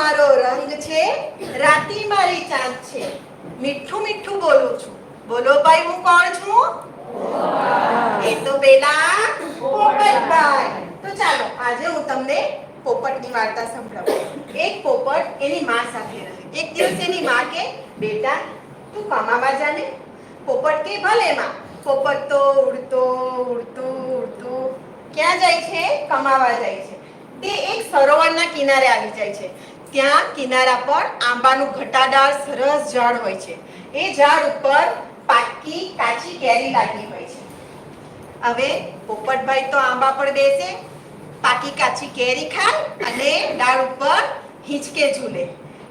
મારો રંગ છે, રાતી મારી ચાંદ છે. મીઠું મીઠું બોલું છું. બોલો ભાઈ, હું કોણ છું? એ તો પેલા પોપટભાઈ. તો ચાલો, આજે હું તમને પોપટની વાર્તા સંભળાવું. એક પોપટ એની માં સાથે રહે. એક દિવસ એની માં કે, બેટા, તું કમાવા જાને પોપટ કે, ભલે માં. પોપટ તો ઉડતો ઉડતો ઉડતો. ક્યાં જાય છે? કમાવા જાય છે. તે એક સરોવરના કિનારે આવી જાય છે. ત્યાં કિનારા પર આંબાનું ઘટાદાર સરસ ઝાડ હોય છે. એ ઝાડ ઉપર પાકી કાચી કેરી લાગી હોય છે. હવે પોપટભાઈ તો આંબા પર બેસે, પાકી કાચી કેરી ખાય અને ડાળ ઉપર હિંચકે ઝૂલે.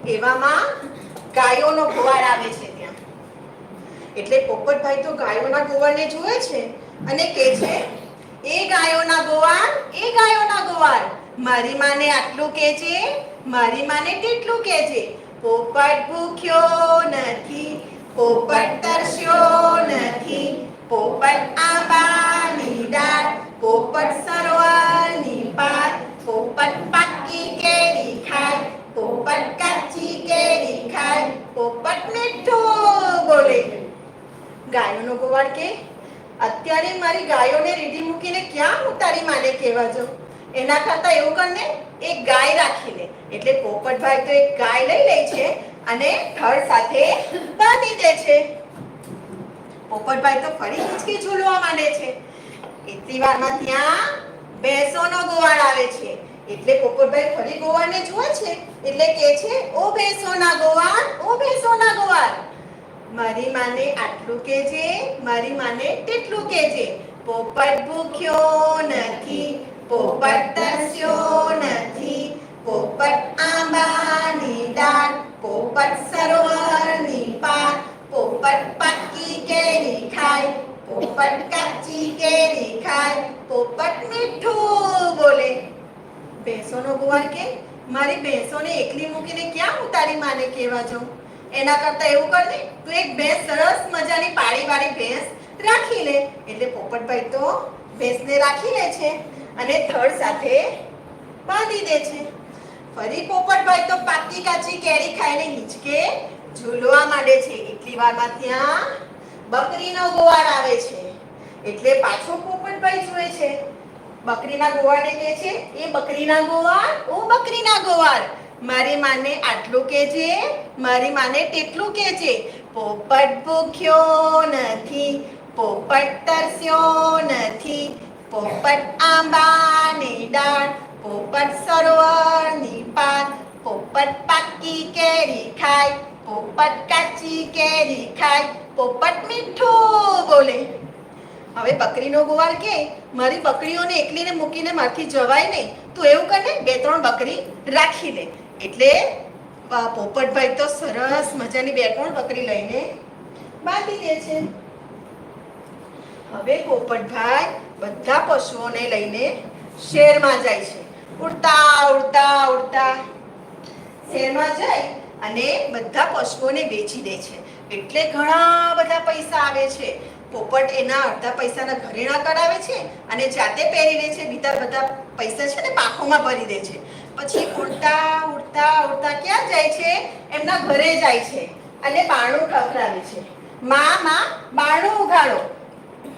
એવામાં ગાયોનો ગોવાળ આવે છે ત્યાં. એટલે પોપટભાઈ તો ગાયોના ગોવાળને જુએ છે અને કહે છે, એ ગાયોના ગોવાળ એ ગાયોના ગોવાળ મારી માને આટલું કહેજે મારી માને તેટલું કહેજે પોપટ ભૂખ્યો નથી, પોપટ તરસ્યો નથી, પોપટ આંબાની ડાળ, પોપટ સરોવરની પાર, પોપટ પાકી કેરી ખાય, પોપટ કાચી કેરી ખાય, પોપટ મીઠો બોલે ગાયોનો ગોવાળ કે? અત્યારે મારી ગાયોને રીઢી મૂકીને ક્યાં હું તારી માને કહેવા જાઉં? એના કરતા એવું કરને, એક ગાય રાખી લે. એટલે પોપટભાઈ તો એક ગાય લઈ લે છે અને થળ સાથે બાંધી દે છે. પોપટભાઈ તો ફરી હિંચકી ઝૂલવા માંડે છે. એટલી વારમાં ત્યાં ભેંસોનો ગોવાળ આવે છે. એટલે પોપટભાઈ ફરી ગોવાળને જુએ છે. એટલે કહે છે, ઓ ભેંસોના ગોવાળ, ઓ ભેંસોના ગોવાળ. મારી માને આટલું કેજે મારી માને તેટલું કેજે પોપટ ભૂખ્યો નથી. પોપટ તરસ્યો નથી પોપટ આંબાની દાળ પોપટ સરોવરની પાર પોપટ પાકી કેરી ખાય, પોપટ કાચી કેરી ખાય, પોપટ મીઠું બોલે. ભેંસોનો ગુવાર કે? મારી ભેંસોને એકલી મૂકીને ક્યાં હું તારી માને કહેવા જાઉં? એના કરતા એવું કર તું એક ભેંસ સરસ મજાની પાળી વાળી ભેંસ રાખી લે. એટલે પોપટભાઈ તો ભેંસને રાખી લે છે અને થડ સાથે બાંધી દે છે. ફરી પોપટભાઈ તો પાકી કાચી કેરી ખાઈને હિંચકે ઝૂલવા માંડે છે. એટલી વારમાં ત્યાં બકરીનો ગોવાળ આવે છે. એટલે પાછો પોપટભાઈ જુએ છે. બકરીના ગોવાળને કહે છે, એ બકરીના ગોવાળ ઓ બકરીના ગોવાળ મારી માને આટલું કહેજે, મારી માને તેટલું કહેજે. પોપટ ભૂખ્યો નથી. પોપટ તરસ્યો નથી પોપટ આંબાની ડાળ, પોપટ સરોવરની પાન, પોપટ પાકી કેરી ખાય, પોપટ કાચી કેરી ખાય, પોપટ મીઠું બોલે. હવે બકરીનો ગોવાળ કે, મારી બકરીઓને એકલીને મૂકીને મારથી જવાય નહીં, તું એવું કર ને બે ત્રણ બકરી રાખી દે. એટલે પોપટભાઈ તો સરસ મજાની બે ત્રણ બકરી લઈને બાંધી દે છે. હવે પોપટભાઈ બધા પશુઓને લઈને શેરમાં જાય છે. ઉડતા ઉડતા ઉડતા. શેરમાં જાય અને બધા પશુઓને વેચી દે છે. એટલે ઘણા બધા પૈસા આવે છે. પોપટ એના અડધા પૈસાના ઘરેણા કરાવે છે અને જાતે પહેરી લે છે, બીજા બધા પૈસા છે ને પાખોમાં ભરી દે છે. પછી ઉડતા ઉડતા ઉડતા ક્યાં જાય છે? એમના ઘરે જાય છે અને બાણું ખખડાવે છે. માં માં બાણું ઉઘાડો.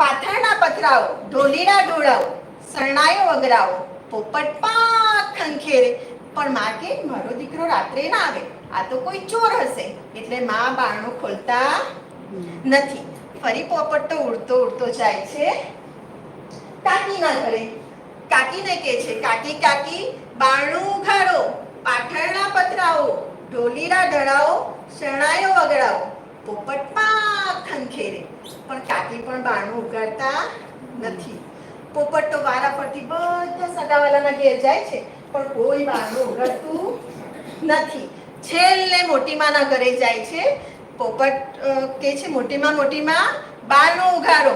પાથરના પથરાઓ ઢોલીના ઢોળાઓ શરણાયો વગરાઓ પોપટ પાક ખંખેરે. પણ માં કે મારો દીકરો રાત્રે ના આવે. આ તો કોઈ ચોર હશે. એટલે માં બારણું ખોલતા નથી. ફરી પોપટ તો ઉડતો ઉડતો જાય છે. કાકીના ઘરે. કાકીને કહે છે, કાકી કાકી, બારણું ઉઘાડો પાથરના પથરાઓ ઢોલીના ઢળાઓ શરણાયો વગડાઓ પોપટ પાક ખંખેરે પણ કાકી પણ બારણું ઉગાડતા નથી. પોપટ તો વારા ફરતી બધા સગાવાલાના ઘેર જાય છે, પણ કોઈ બારણું ઉગાડતું નથી. છેલ્લે મોટીમાના ઘરે જાય છે. પોપટ કે છે, મોટીમાં મોટીમાં, બારણું ઉઘાડો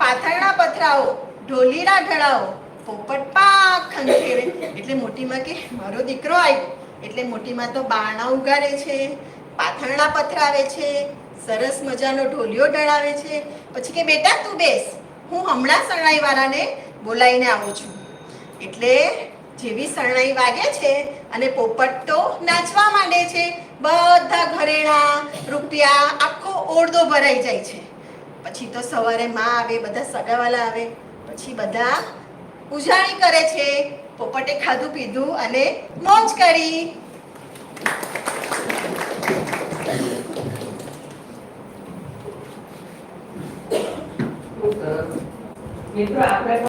પાથરણા પથરાઓ, ઢોલીના ઢળાઓ. પોપટ પાક ખેરે એટલે મોટીમાં કે, મારો દીકરો આવ્યો. એટલે મોટીમાં તો બારણા ઉગાડે છે. પાથરણા પથરાવે છે, સરસ મજાનો ઢોલિયો ઢળાવે છે. પછી કે બેટા તું બેસ, હું હમણાં શરણાઈવાળાને બોલાવીને આવું છું. એટલે જેવી શરણાઈ વાગે છે અને પોપટ તો નાચવા માંડે છે, બધા ઘરેણા રૂપિયા આખો ઓરડો ભરાઈ જાય છે. પછી તો સવારે માં આવે, બધા સગાવાલા આવે, પછી બધા ઉજાણી કરે છે. પોપટે ખાધું પીધું અને મોજ કરી. เห็นว่า